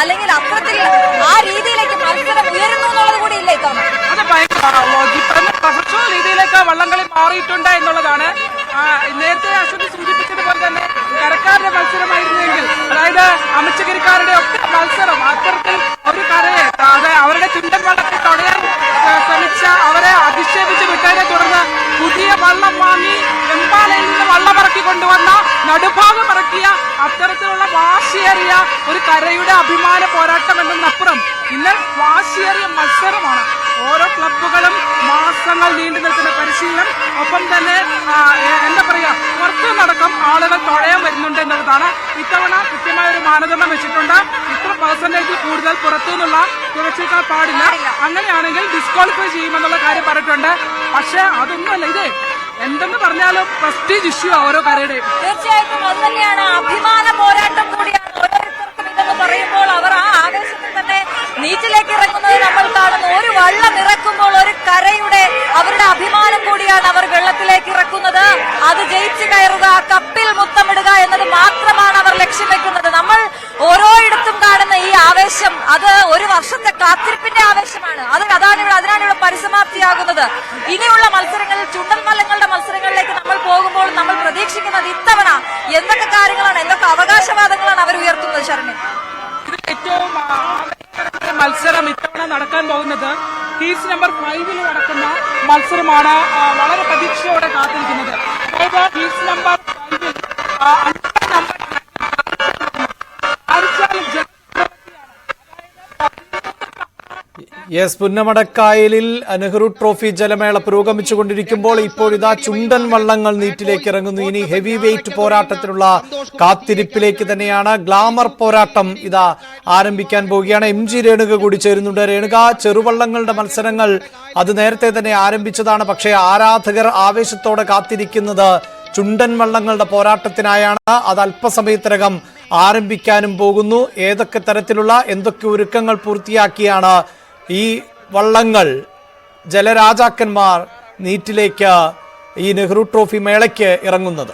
അല്ലെങ്കിൽ അത്തരത്തിൽ ആ രീതിയിലേക്ക് മത്സരം ഉയരുന്നു എന്നുള്ളത് കൂടി ഇല്ല രീതിയിലേക്ക് വള്ളംകളി മാറിയിട്ടുണ്ട് എന്നുള്ളതാണ്. നേരത്തെ അശ്വതി സൂചിപ്പിച്ചതുപോലെ തന്നെ കരക്കാരുടെ മത്സരമായിരുന്നെങ്കിൽ അതായത് അമിച്ചകരിക്കാരുടെ ഒക്കെ മത്സരം അത്തരത്തിൽ ഒരു കരയെ അവരുടെ ചുണ്ടൻ വള്ളത്തിൽ തടയാൻ ശ്രമിച്ച അവരെ അധിക്ഷേപിച്ച് വിട്ടതിനെ തുടർന്ന് പുതിയ വള്ളം വാങ്ങി എമ്പാലയിൽ നിന്ന് വള്ളം ഇറക്കി കൊണ്ടുവന്ന നടുഭാഗം ഇറക്കിയ അത്തരത്തിലുള്ള വാശിയേറിയ ഒരു കരയുടെ അഭിമാന പോരാട്ടം എന്നതിനപ്പുറം ഇന്ന് വാശിയേറിയ മത്സരമാണ്. ഓരോ ക്ലബുകളും മാസങ്ങൾ നീണ്ടു നിൽക്കുന്ന പരിശീലനം ഒപ്പം തന്നെ എന്താ പറയുക പുറത്തുനിന്നടക്കം ആളുകൾ തുഴയാൻ വരുന്നുണ്ട് എന്നുള്ളതാണ് ഇത്തവണ കൃത്യമായ ഒരു മാനദണ്ഡം വെച്ചിട്ടുണ്ട്. ഇത്ര പെർസെന്റേജിൽ കൂടുതൽ പുറത്തുനിന്നുള്ള തുറച്ചേക്കാൻ പാടില്ല. അങ്ങനെയാണെങ്കിൽ ഡിസ്ക്വാളിഫൈ ചെയ്യുമെന്നുള്ള കാര്യം പറഞ്ഞിട്ടുണ്ട്. പക്ഷേ അതൊന്നുമല്ല. ഇത് എന്തെന്ന് പറഞ്ഞാലും പ്രസ്റ്റീജ് ഇഷ്യൂ ഓരോ കരയുടെയും. അവരുടെ അഭിമാനം കൂടിയാണ് അവർ വെള്ളത്തിലേക്ക് ഇറക്കുന്നത്. അത് ജയിച്ചു കയറുക കപ്പിൽ മുത്തമിടുക എന്നത് മാത്രമാണ് അവർ ലക്ഷ്യം വെക്കുന്നത്. നമ്മൾ ഓരോയിടത്തും കാണുന്ന ഈ ആവേശം അത് ഒരു വർഷത്തെ കാത്തിരിപ്പിന്റെ ആവേശമാണ്. അത് അതാണ് ഇവിടെ അതിനാണ് ഇവിടെ പരിസമാപ്തിയാകുന്നത്. ഇനിയുള്ള മത്സരങ്ങളിൽ ചുണ്ടൻ മല്ലങ്ങളുടെ മത്സരങ്ങളിലേക്ക് നമ്മൾ പോകുമ്പോൾ നമ്മൾ പ്രതീക്ഷിക്കുന്നത് ഇത്തവണ എന്തൊക്കെ കാര്യങ്ങളാണ് എന്തൊക്കെ അവകാശവാദങ്ങളാണ് അവർ ഉയർത്തുന്നത് ശരണി ഏറ്റവും മത്സരം ഇത്തവണ നടക്കാൻ പോകുന്നത് ഹീസ് നമ്പർ ഫൈവിൽ നടക്കുന്ന മത്സരമാണ് വളരെ പ്രതീക്ഷയോടെ കാത്തിരിക്കുന്നത്. അതായത് ഹീസ് നമ്പർ ഫൈവിൽ അഞ്ചാം യെസ് പുന്നമടക്കായലിൽ നെഹ്റു ട്രോഫി ജലമേള പുരോഗമിച്ചുകൊണ്ടിരിക്കുമ്പോൾ ഇപ്പോഴിതാ ചുണ്ടൻ വള്ളങ്ങൾ നീറ്റിലേക്ക് ഇറങ്ങുന്നു ഇനി ഹെവി വെയിറ്റ് പോരാട്ടത്തിനുള്ള കാത്തിരിപ്പിലേക്ക് തന്നെയാണ് ഗ്ലാമർ പോരാട്ടം ഇതാ ആരംഭിക്കാൻ പോവുകയാണ്. എം ജി രേണുക കൂടി ചേരുന്നുണ്ട്. രേണുക ചെറുവള്ളങ്ങളുടെ മത്സരങ്ങൾ അത് നേരത്തെ തന്നെ ആരംഭിച്ചതാണ്. പക്ഷേ ആരാധകർ ആവേശത്തോടെ കാത്തിരിക്കുന്നത് ചുണ്ടൻ വള്ളങ്ങളുടെ പോരാട്ടത്തിനായാണ്. അത് അല്പസമയത്തിനകം ആരംഭിക്കാനും പോകുന്നു. ഏതൊക്കെ തരത്തിലുള്ള എന്തൊക്കെ ഒരുക്കങ്ങൾ പൂർത്തിയാക്കിയാണ് ഈ വള്ളങ്ങൾ ജലരാജാക്കന്മാർ നീറ്റിലേക്ക് ഈ നെഹ്റു ട്രോഫി മേളയ്ക്ക് ഇറങ്ങുന്നത്.